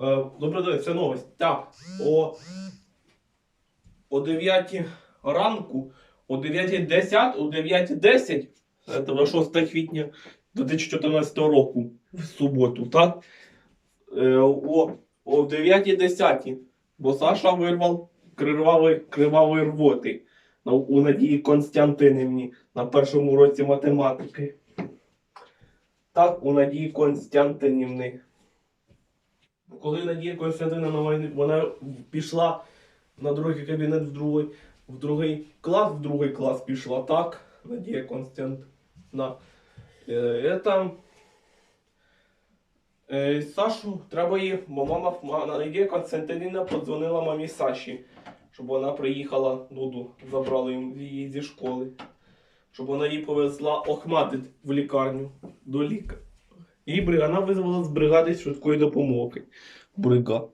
Е, Добрий день, це новость. Так, о, о 9 ранку, о 9.10, о 9.10, це 6 квітня 2014 року, в суботу, так? Е, О, о 9.10, бо Саша вирвав кривавий, кривавий рвоти у Надії Константинівні на першому році математики. Так, у Надії Константинівни. Коли Надія Константинівна вона- пішла на другий кабінет в другий, в другий клас, в другий клас пішла, так? Надія Константинівна. Е, Это... Е, Сашу треба її, бо мама, Надія Константинівна подзвонила мамі Саші, щоб вона приїхала, Дуду, забрали її зі школи. Щоб вона її повезла охматить в лікарню до лікаря. І бригана визвала з бригади швидкої допомоги. Брига.